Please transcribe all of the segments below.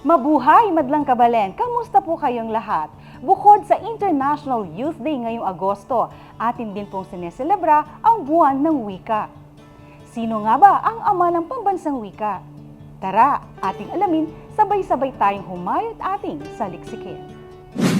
Mabuhay, Madlang Kabalen! Kamusta po kayong lahat? Bukod sa International Youth Day ngayong Agosto, atin din pong sineselebra ang buwan ng wika. Sino nga ba ang ama ng pambansang wika? Tara, ating alamin, sabay-sabay tayong humayot ating saliksikin.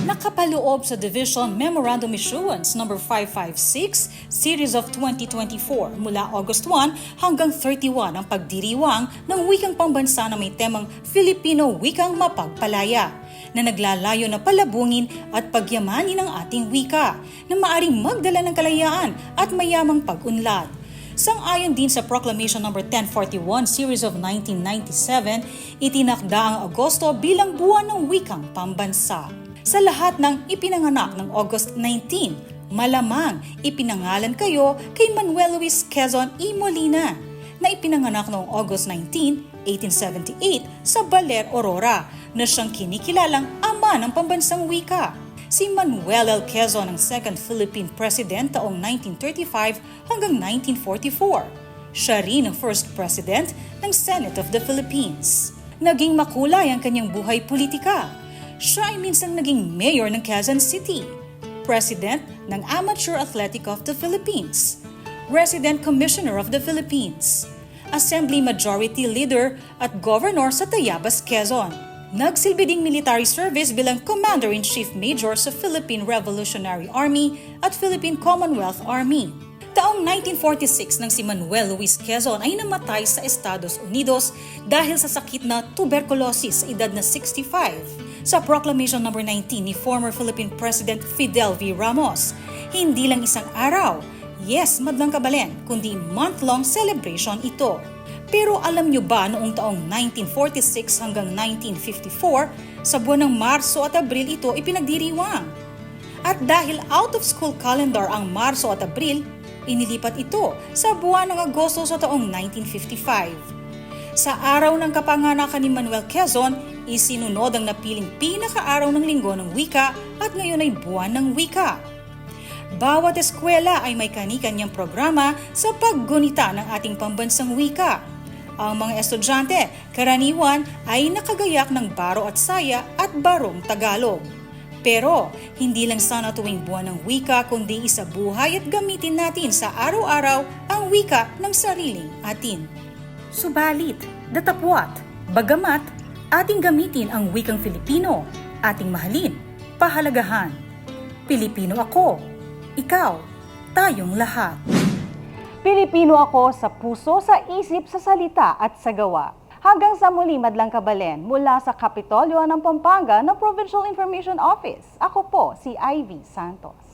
Nakapaloob sa Division Memorandum Issuance No. 556, Series of 2024 mula August 1 hanggang 31 ang pagdiriwang ng wikang pambansa na may temang Filipino Wikang Mapagpalaya na naglalayo na palabungin at pagyamanin ang ating wika na maaring magdala ng kalayaan at mayamang pag-unlad. Sang-ayon din sa Proclamation No. 1041 Series of 1997, itinakda ang Agosto bilang buwan ng wikang pambansa. Sa lahat ng ipinanganak ng August 19, malamang ipinangalan kayo kay Manuel Luis Quezon y Molina na ipinanganak noong August 19, 1878 sa Baler, Aurora na siyang kinikilalang ama ng pambansang wika. Si Manuel L. Quezon ang second Philippine President taong 1935 hanggang 1944. Siya rin ang first President ng Senate of the Philippines. Naging makulay ang kanyang buhay politika. Siya ay minsang naging mayor ng Quezon City, President ng Amateur Athletic of the Philippines, Resident Commissioner of the Philippines, Assembly Majority Leader at Governor sa Tayabas, Quezon. Nagsilbi ding military service bilang Commander-in-Chief Major sa Philippine Revolutionary Army at Philippine Commonwealth Army. Taong 1946 nang si Manuel Luis Quezon ay namatay sa Estados Unidos dahil sa sakit na tuberculosis sa edad na 65. Sa Proclamation No. 19 ni former Philippine President Fidel V. Ramos, hindi lang isang araw, yes, madlang kabalen, kundi month-long celebration ito. Pero alam nyo ba noong taong 1946 hanggang 1954, sa buwan ng Marso at Abril ito ipinagdiriwang? At dahil out of school calendar ang Marso at Abril, inilipat ito sa buwan ng Agosto sa taong 1955. Sa araw ng kapanganakan ni Manuel Quezon, isinunod ang napiling pinakaaraw ng linggo ng wika at ngayon ay buwan ng wika. Bawat eskwela ay may kani-kanyang programa sa paggunita ng ating pambansang wika. Ang mga estudyante, karaniwan ay nakagayak ng baro at saya at barong Tagalog. Pero hindi lang sana tuwing buwan ng wika kundi isa buhay at gamitin natin sa araw-araw ang wika ng sariling atin. Subalit, datapwat, bagamat ating gamitin ang wikang Filipino, ating mahalin, pahalagahan. Pilipino ako, ikaw, tayong lahat. Pilipino ako sa puso, sa isip, sa salita at sa gawa. Hanggang sa muli, Madlang Kabalen, mula sa Kapitolyo ng Pampanga ng Provincial Information Office. Ako po, si Ivy Santos.